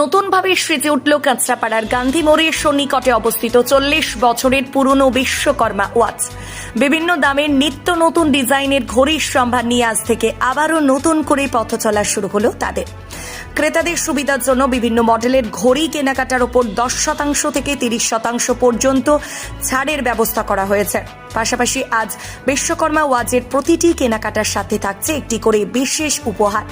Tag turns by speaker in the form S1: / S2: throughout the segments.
S1: নতুনভাবে সেজে উঠল কাঁচরাপাড়ার গান্ধী মোড়ের সন্নিকটে অবস্থিত চল্লিশ বছরের পুরনো বিশ্বকর্মা ওয়াচ। বিভিন্ন দামের নিত্য নতুন ডিজাইনের ঘড়ির সম্ভার নিয়ে আজ থেকে আবারও নতুন করে পথ চলা শুরু হলো তাদের। ক্রেতাদের সুবিধার জন্য বিভিন্ন মডেলের ঘড়ি কেনাকাটার ওপর দশ শতাংশ থেকে তিরিশ শতাংশ পর্যন্ত ছাড়ের ব্যবস্থা করা হয়েছে। পাশাপাশি আজ বিশ্বকর্মা ওয়াচের প্রতিটি কেনাকাটার সাথে থাকছে একটি করে বিশেষ উপহার।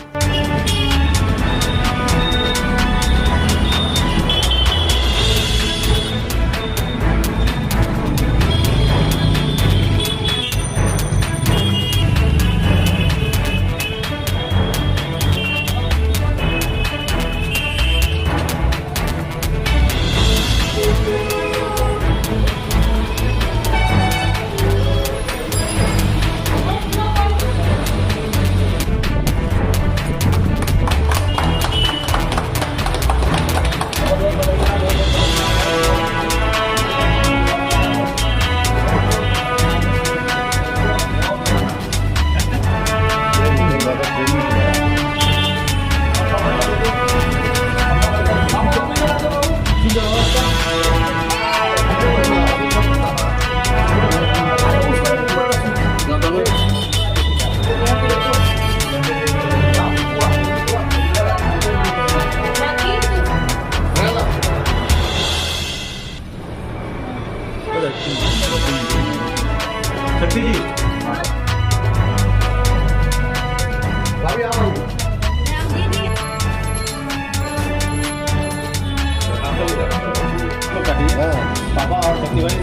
S2: 欢迎，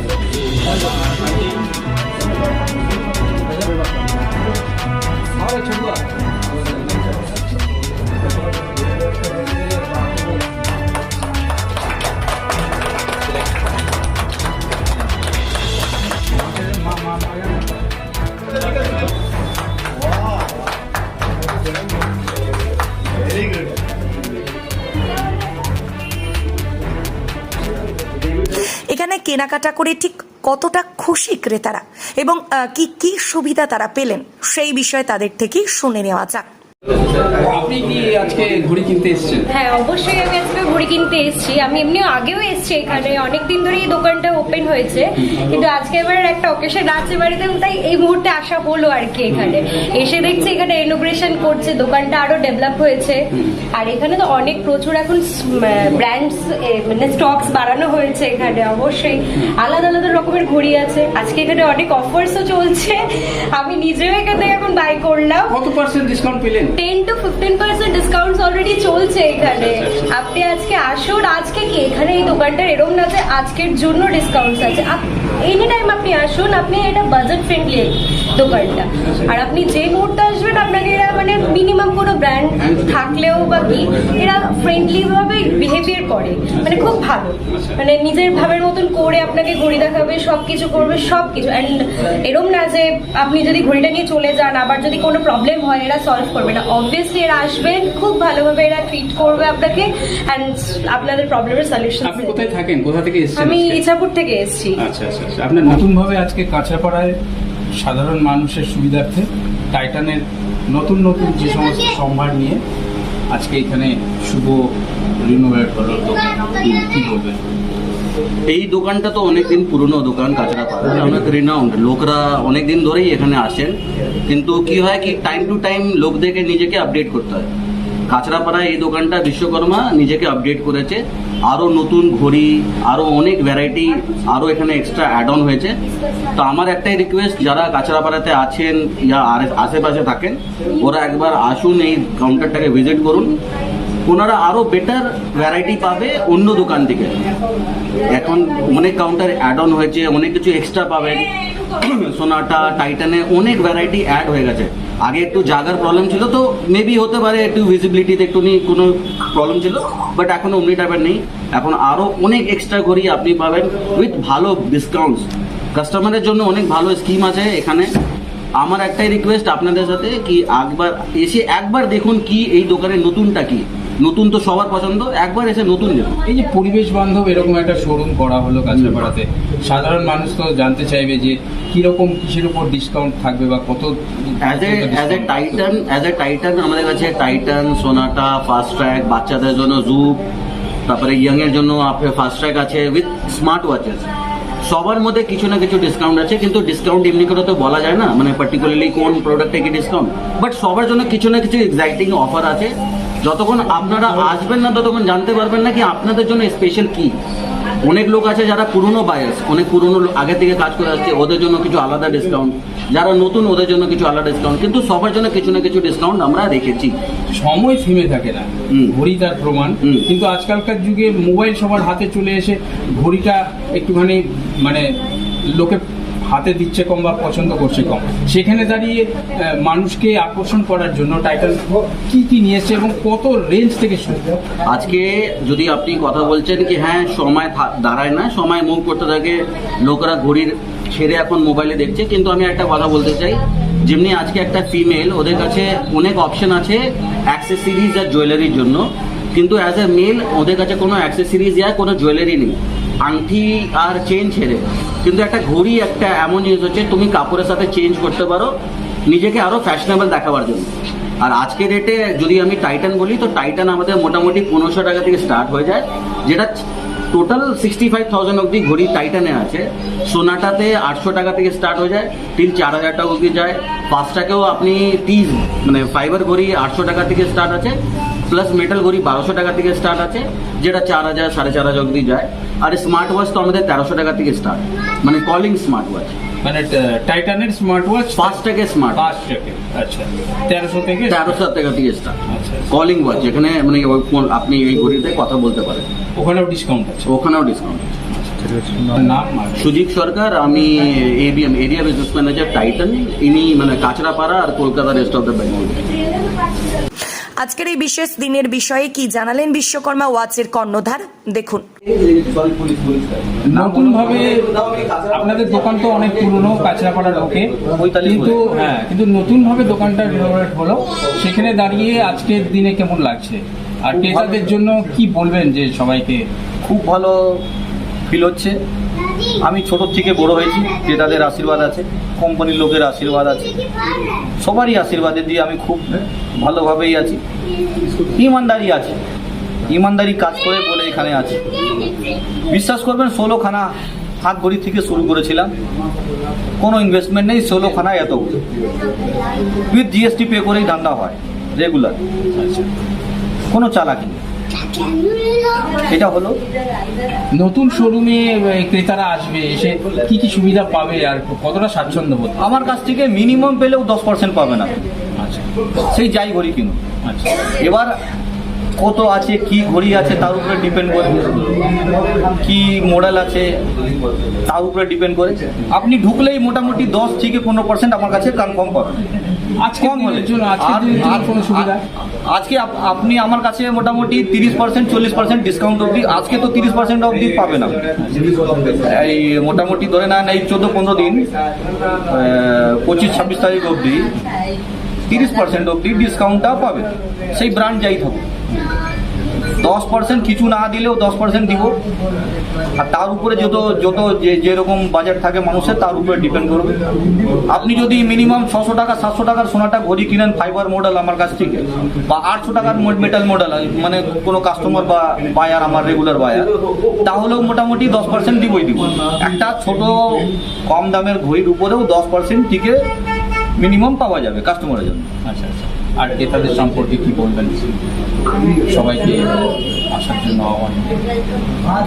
S2: 欢迎，欢
S1: 迎。কেনাকাটা করে ঠিক কতটা খুশি ক্রেতারা এবং কি কি সুবিধা তারা পেলেন, সেই বিষয়ে তাদের থেকেই শুনে নেওয়া যাক।
S3: আপনি কি আজকে ঘড়ি কিনতে এসেছেন?
S4: হ্যাঁ অবশ্যই আমি আজকে ঘড়ি কিনতে এসেছি। আমি এমনিও আগেও এসেছি এখানে। অনেকদিন ধরে এই দোকানটা ওপেন হয়েছে। কিন্তু আজকে এবার একটা অকেশন আছে বাড়িতে তাই এই মুহূর্তে আসা হলো আর কি এখানে। এসে দেখছি এখানে ইনোগ্রেশন করছে দোকানটা আরও ডেভেলপ হয়েছে। আর এখানে তো অনেক প্রচুর এখন ব্র্যান্ডস মানে স্টকস বাড়ানো হয়েছে এখানে। অবশ্যই আলাদা আলাদা রকমের ঘড়ি আছে। আজকে এখানে অনেক অফার্সও চলছে। আমি নিজেও এখান থেকে এখন বাই করলাম।
S3: কত পার্সেন্ট ডিসকাউন্ট পেলেন?
S4: Ten to fifteen percent discount already চলছে এখানে। আপনি আজকে আসুন আজকে কি? এখানে এই দোকানটার এরকম না যে আজকের জন্য ডিসকাউন্ট আছে। এনি টাইম আপনি আসুন আপনি এটা বাজেট ফ্রেন্ডলি দোকানটা আর আপনি যে মুহূর্তে আসবেন আপনাকে এরা মানে মিনিমাম কোনো ব্র্যান্ড থাকলেও বা কি এরা ফ্রেন্ডলি ভাবে বিহেভিয়ার করে। মানে খুব ভালো। মানে নিজের ভাবের মতন করে আপনাকে ঘড়ি দেখাবে সব কিছু করবে সব কিছু অ্যান্ড এরম না যে আপনি যদি ঘড়িটা নিয়ে চলে যান আবার যদি কোনো প্রবলেম হয় এরা সলভ করবে না। অবভিয়াসলি এরা আসবেন খুব ভালোভাবে এরা ট্রিট করবে আপনাকে অ্যান্ড আপনাদের প্রবলেমের সলিউশন
S3: আপনি কোথায় থাকেন? কোথা থেকে এসেছেন
S4: আমি ইছাপুর থেকে এসেছি।
S3: আচ্ছা আচ্ছা আচ্ছা। আপনার নতুনভাবে আজকে কাঁচরাপাড়ায় সাধারণ মানুষের সুবিধার্থে টাইটানের নতুন নতুন যে সমস্ত সম্ভার নিয়ে আজকে এখানে শুভ রিনোভেট হলো দোকান কি- কি বলবেন?
S5: এই দোকানটা তো অনেকদিন পুরনো দোকান কাঁচরাপাড়া অনেক রিনাউন্ড লোকরা অনেক দিন ধরেই এখানে আসেন। কিন্তু কি হয় কি টাইম টু টাইম লোকদেরকে নিজেকে আপডেট করতে হয়। কাঁচরাপাড়ায় এই দোকানটা বিশ্বকর্মা নিজেকে আপডেট করেছে। আরও নতুন ঘড়ি আরও অনেক ভ্যারাইটি আরও এখানে এক্সট্রা অ্যাড অন হয়েছে। তো আমার একটাই রিকোয়েস্ট যারা কাঁচরাপাড়াতে আছেন, ইয়া আশেপাশে থাকেন, ওরা একবার আসুন এই কাউন্টারটাকে ভিজিট করুন। ওনারা আরও বেটার ভ্যারাইটি পাবে অন্য দোকান থেকে এখন অনেক কাউন্টার অ্যাড অন হয়েছে, অনেক কিছু এক্সট্রা পাবেন সোনাটা টাইটানে অনেক ভ্যারাইটি অ্যাড হয়ে গেছে। আগে একটু জাগার প্রবলেম ছিল তো মেবি হতে পারে একটু ভিজিবিলিটিতে একটু নি- কোনো প্রবলেম ছিল বাট এখন অমনি টাইপের নেই। এখন আরও অনেক এক্সট্রা ঘড়ি আপনি পাবেন উইথ ভালো ডিসকাউন্টস কাস্টমারের জন্য অনেক ভালো স্কিম আছে এখানে। আমার একটাই রিকোয়েস্ট আপনাদের সাথে, কি একবার এসে একবার দেখুন কি এই দোকানের নতুনটা কি। নতুন তো সবার পছন্দ একবার এসে নতুন দেখুন
S3: এই যে পরিবেশ বান্ধব এরকম একটা শোরুম করা হলো কাঁচরাপাড়াতে সাধারণ মানুষ তো জানতে চাইবে যে কীরকম কিসের উপর ডিসকাউন্ট থাকবে বা কত
S5: as a as a Titan as a Titan আমাদের কাছে টাইটান সোনাটা ফাস্ট ট্র্যাক বাচ্চাদের জন্য জুপ তারপরে ইয়াং এর জন্য আপনার ফাস্ট ট্র্যাক আছে উইথ স্মার্ট ওয়াচেস সবার মধ্যে কিছু না কিছু ডিসকাউন্ট আছে কিন্তু ডিসকাউন্ট এমনি করে তো বলা যায় না মানে পার্টিকুলারলি কোন প্রোডাক্টে কি ডিসকাউন্ট বাট সবার জন্য কিছু না কিছু এক্সাইটিং অফার আছে। যতক্ষণ আপনারা আসবেন না ততক্ষণ জানতে পারবেন না কি আপনাদের জন্য স্পেশাল কি। অনেক লোক আছে যারা পুরনো বায়ার্স অনেক পুরনো আগে থেকে কাজ করে আসছে ওদের জন্য কিছু আলাদা ডিসকাউন্ট যারা নতুন ওদের জন্য কিছু আলাদা ডিসকাউন্ট কিন্তু সবার জন্য কিছু না কিছু ডিসকাউন্ট আমরা রেখেছি।
S3: সময় থেমে থাকে না।
S5: হুম।
S3: ঘড়ি তার প্রমাণ কিন্তু আজকালকার যুগে মোবাইল সবার হাতে চলে এসে ঘড়িটা একটুখানি মানে লোকে হাতে দিচ্ছে কম বা পছন্দ করছে কম। সেখানে দাঁড়িয়ে মানুষকে আকর্ষণ করার জন্য টাইটান কি কি নিয়েছে এবং কত রেঞ্জ থেকে শুরু
S5: আজকে যদি আপনি কথা বলছেন কি হ্যাঁ সময় দাঁড়ায় না, সময় মুভ করতে থাকে, লোকরা ঘড়ির ছেড়ে এখন মোবাইলে দেখছে, কিন্তু আমি একটা কথা বলতে চাই, যেমনি আজকে একটা ফিমেল ওদের কাছে অনেক অপশন আছে অ্যাক্সেসরিজ আর জুয়েলারির জন্য, কিন্তু অ্যাজ এ মেল ওদের কাছে কোনো অ্যাক্সেসরিজ আর কোনো জুয়েলারি নেই। আংটি আর চেন ছেড়ে। কিন্তু একটা ঘড়ি, একটা এমন জিনিস হচ্ছে, তুমি কাপড়ের সাথে চেঞ্জ করতে পারো, নিজেকে আরও ফ্যাশনেবল দেখাবার জন্য। আর আজকে ডেটে যদি আমি টাইটান বলি, তো টাইটান আমাদের মোটামুটি পনেরোশো টাকা থেকে স্টার্ট হয়ে যায়, যেটা টোটাল সিক্সটি ফাইভ থাউজেন্ড অবধি ঘড়ি টাইটানে আছে। সোনাটাতে আটশো টাকা থেকে স্টার্ট হয়ে যায় তিন চার হাজার টাকা অব্দি যায়। পাঁচটাকেও আপনি তিস মানে ফাইবার ঘড়ি আটশো টাকা থেকে স্টার্ট আছে প্লাস মেটাল ঘড়ি বারোশো টাকা থেকে স্টার্ট আছে, যেটা চার হাজার, সাড়ে চার হাজার অবধি যায়। আর স্মার্ট ওয়াচ তো আমাদের তেরোশো টাকা থেকে স্টার্ট মানে কলিং স্মার্ট ওয়াচ
S3: মানে টাইটানের স্মার্ট ওয়াচ
S5: টাকা স্মার্ট
S3: টাকা আচ্ছা। তেরোশো থেকে
S5: তেরোশো টাকা থেকে স্টার্ট
S3: আচ্ছা
S5: কলিং ওয়াচ যেখানে মানে ফোন আপনি এই ঘড়িতে কথা বলতে পারেন।
S3: ওখানেও ডিসকাউন্ট আছে?
S5: ওখানেও ডিসকাউন্ট
S3: নাম আর
S5: সুজিত সরকার আমি ABM area business manager Titan ইনি মানে কাঁচরাপাড়া আর Kolkata rest of the Bengal
S1: আজকের এই বিশেষ দিনের বিষয়ে কি জানালেন বিশ্বকর্মা ওয়াচের কর্ণধার? দেখুন।
S3: নতুন ভাবে আপনাদের দোকান তো অনেক পুরনো কাছড়াপাড়া লোকে। কিন্তু হ্যাঁ কিন্তু নতুন ভাবে দোকানটা রিনোভেট হলো। সেখানে দাঁড়িয়ে আজকের দিনে কেমন লাগছে? আর ক্রেতাদের জন্য কি বলবেন যে সবাইকে?
S6: খুব ভালো ফিল হচ্ছে। আমি ছোটোর থেকে বড় হয়েছি ক্রেতাদের আশীর্বাদ আছে, কোম্পানির লোকের আশীর্বাদ আছে। সবারই আশীর্বাদে দিয়ে আমি খুব ভালোভাবেই আছি। ইমানদারি আছে। ইমানদারি কাজ করে বলে এখানে আছি। বিশ্বাস করবেন, ষোলোখানা হাত ঘড়ি থেকে শুরু করেছিলাম। কোনো ইনভেস্টমেন্ট নেই, ষোলোখানা এত। উইথ জিএসটি পে করেই ধান্দা হয় রেগুলার কোনো চালাকি নেই। এটা হলো?
S3: নতুন শোরুমে ক্রেতারা আসবে এসে কি কি সুবিধা পাবে আর কতটা স্বাচ্ছন্দ্য বোধ?
S6: আমার কাছ থেকে মিনিমাম পেলেও দশ পার্সেন্ট পাবে না।
S3: আচ্ছা।
S6: সেই যাই ঘড়ি কিনুন
S3: আচ্ছা।
S6: এবার কত আছে কি ঘড়ি আছে তার উপরে ডিপেন্ড করে। কি মডেল আছে তার উপরে ডিপেন্ড করে। আপনি ঢুকলেই মোটামুটি দশ থেকে পনেরো পার্সেন্ট আমার কাছে কনফার্ম পাবেন। কম
S3: সুবিধা?
S6: আজকে আপনি আমার কাছে মোটামুটি তিরিশ পার্সেন্ট চল্লিশ পার্সেন্ট ডিসকাউন্ট অবধি আজকে তো তিরিশ পার্সেন্ট অবধি পাবেন আপনি এই মোটামুটি ধরে নেন এই চোদ্দ পনেরো দিন পঁচিশ ছাব্বিশ তারিখ অবধি তিরিশ পার্সেন্ট অবধি ডিসকাউন্টটা পাবেন সেই ব্র্যান্ড যাই থাকুক। দশ পার্সেন্ট কিছু না দিলেও দশ পার্সেন্ট দিব। আর তার উপরে যত যত যে, যেরকম বাজেট থাকে মানুষের, তার উপরে ডিপেন্ড করবে। আপনি যদি মিনিমাম ছশো টাকা, সাতশো টাকার সোনাটা ঘড়ি কিনেন ফাইবার মডেল আমার কাছ থেকে, বা আটশো টাকার মেটাল মডেল মানে কোনো কাস্টমার বা বায়ার আমার রেগুলার বায়ার তাহলেও মোটামুটি দশ পার্সেন্ট দিবই দিব। একটা ছোট কম দামের ঘড়ির উপরেও দশ পার্সেন্ট টিকে মিনিমাম পাওয়া যাবে কাস্টমারের জন্য।
S3: আচ্ছা আচ্ছা। আর ক্রেতাদের সম্পর্কে কি বলবেন? সবাইকে আসার জন্য আহ্বান।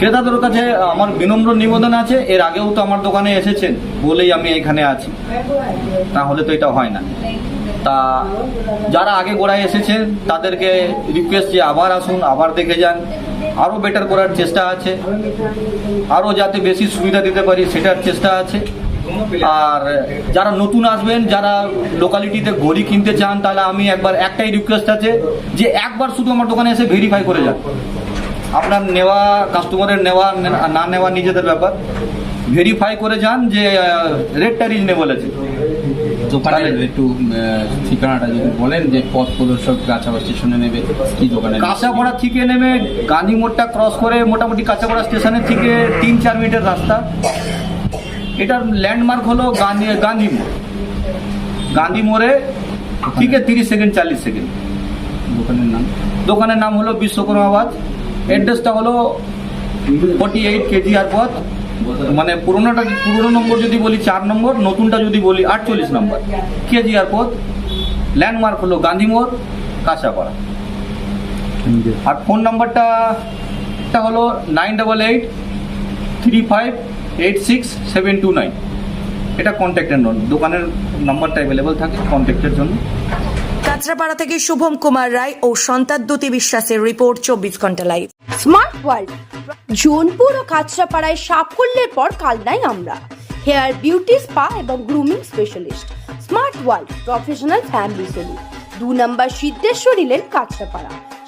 S6: ক্রেতাদের কাছে আমার বিনম্র নিবেদন আছে, এর আগেও তো আমার দোকানে এসেছেন বলেই আমি এখানে আছি। তাহলে তো এটা হয় না। তা যারা আগে গোড়ায় এসেছেন, তাদেরকে রিকোয়েস্ট যে আবার আসুন, আবার দেখে যান। আরও বেটার করার চেষ্টা আছে। আরও যাতে বেশি সুবিধা দিতে পারি, সেটার চেষ্টা আছে। আর যারা নতুন আসবেন যারা লোকালিটিতে ঘড়ি কিনতে চান তাহলে আমি একবার একটাই রিকোয়েস্ট আছে যে একবার শুধু আমার দোকানে এসে ভেরিফাই করে যান। আপনার নেওয়া কাস্টমারের নেওয়া না নেওয়া নিজেদের ব্যাপার। ভেরিফাই করে যান যে রেটটা রিজনেবল আছে।
S3: দোকানের একটু ঠিকানাটা যদি বলেন যে পথ প্রদর্শক গাছাবা স্টেশনে নেবে কি দোকানে
S6: কাঁচাপাড়া থেকে নেমে গান্ধী মোড়টা ক্রস করে মোটামুটি কাঁচাপাড়া স্টেশনের থেকে তিন চার মিটার রাস্তা। এটার ল্যান্ডমার্ক হলো গান্ধী গান্ধী মোড়। গান্ধী মোড়ে থেকে তিরিশ সেকেন্ড চাল্লিশ সেকেন্ড।
S3: দোকানের নাম?
S6: দোকানের নাম হলো বিশ্বকর্মাবাদ। অ্যাড্রেসটা হলো ফর্টি এইট কেজি আর পথ মানে পুরোনোটা পুরোনো নম্বর যদি বলি চার নম্বর নতুনটা যদি বলি আটচল্লিশ নম্বর। কেজিআর পথ ল্যান্ডমার্ক হলো গান্ধী মোড় কাঁচাপাড়া। আর ফোন নাম্বারটা হলো nine double eight three five eight six seven two nine এটা কন্ট্যাক্টের নোট দোকানের নাম্বারটা অ্যাভেলেবেল থাকে কন্ট্যাক্টের জন্য।
S1: কাঁচরাপাড়া থেকে শুভম কুমার রায় ও সন্তাদ্যুতি বিশ্বাসের রিপোর্ট চব্বিশ ঘণ্টা লাইভ
S7: স্মার্ট ওয়ার্ল্ড জোনপুর ও কাঁচরাপাড়ায় সাফল্যের পর কালনাই আমরা। হেয়ার বিউটি স্পা এবং grooming specialist smart world professional family salon দু নম্বর সিদ্ধেশ্বরী লেন কাঁচরাপাড়া।